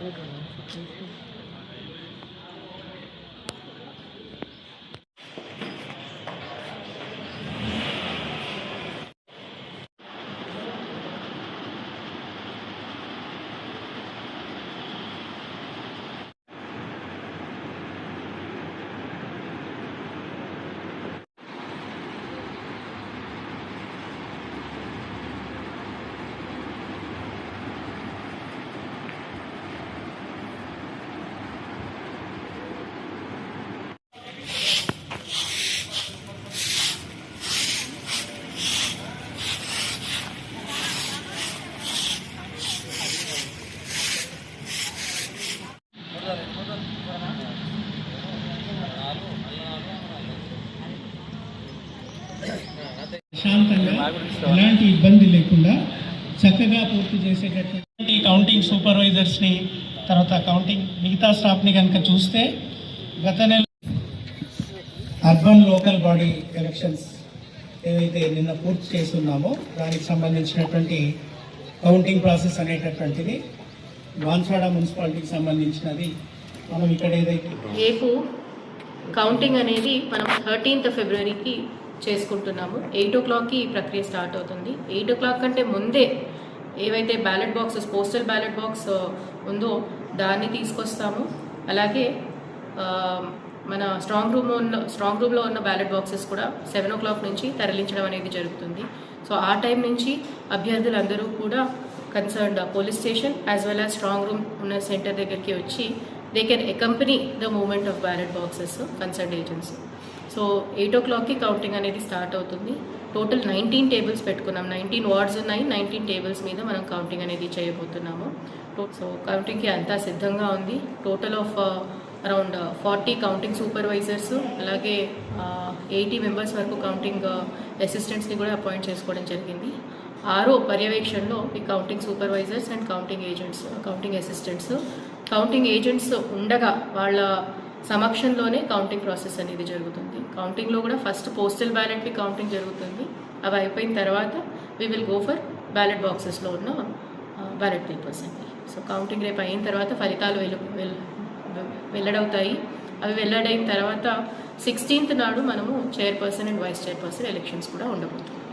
那个人去支付。ప్రశాంతంగా ఎలాంటి ఇబ్బంది లేకుండా చక్కగా పూర్తి చేసేటటువంటి కౌంటింగ్ సూపర్వైజర్స్ని తర్వాత కౌంటింగ్ మిగతా స్టాఫ్ని కనుక చూస్తే గత నెల అర్బన్ లోకల్ బాడీ ఎలక్షన్స్ ఏవైతే నిన్న పూర్తి చేస్తున్నామో దానికి సంబంధించినటువంటి కౌంటింగ్ ప్రాసెస్ అనేటటువంటిది వాన్సాడ మున్సిపాలిటీకి సంబంధించినది. మనం ఇక్కడ ఏదైతే రేపు కౌంటింగ్ అనేది మనం థర్టీన్త్ ఫిబ్రవరికి చేసుకుంటున్నాము. ఎయిట్ ఓ క్లాక్కి ఈ ప్రక్రియ స్టార్ట్ అవుతుంది. ఎయిట్ ఓ క్లాక్ కంటే ముందే ఏవైతే ballot boxes postal ballot box ఉందో దాన్ని తీసుకొస్తాము. అలాగే మన స్ట్రాంగ్ రూమ్ ఉన్న స్ట్రాంగ్ రూమ్లో ఉన్న బ్యాలెట్ బాక్సెస్ కూడా సెవెన్ ఓ క్లాక్ నుంచి తరలించడం అనేది జరుగుతుంది. సో ఆ టైం నుంచి అభ్యర్థులందరూ కూడా concerned police station as well as strong room ఉన్న సెంటర్ దగ్గరికి వచ్చి they can accompany the movement of ballot boxes concern agents so eight ఓ క్లాక్కి కౌంటింగ్ అనేది స్టార్ట్ అవుతుంది. టోటల్ నైన్టీన్ టేబుల్స్ పెట్టుకున్నాం. నైన్టీన్ వార్డ్స్ ఉన్నాయి. నైన్టీన్ టేబుల్స్ మీద మనం కౌంటింగ్ అనేది చేయబోతున్నాము. సో కౌంటింగ్కి అంతా సిద్ధంగా ఉంది. Total of around forty counting supervisors అలాగే uh, ఎయిటీ మెంబర్స్ వరకు కౌంటింగ్ అసిస్టెంట్స్ని uh, కూడా అపాయింట్ చేసుకోవడం జరిగింది. ఆరో పర్యవేక్షణలో ఈ counting supervisors and counting agents counting assistants counting agents ఉండగా వాళ్ళ సమక్షంలోనే కౌంటింగ్ ప్రాసెస్ అనేది జరుగుతుంది. కౌంటింగ్లో కూడా ఫస్ట్ పోస్టల్ బ్యాలెట్కి కౌంటింగ్ జరుగుతుంది. అవి అయిపోయిన తర్వాత we will go for ballot బాక్సెస్లో ఉన్న బ్యాలెట్ పేపర్స్ అండి. సో కౌంటింగ్ రేపు అయిన తర్వాత ఫలితాలు వెలు వెల్లడవుతాయి. అవి వెల్లడైన తర్వాత సిక్స్టీన్త్ నాడు మనము chairperson and vice chairperson elections కూడా ఉండబోతుంది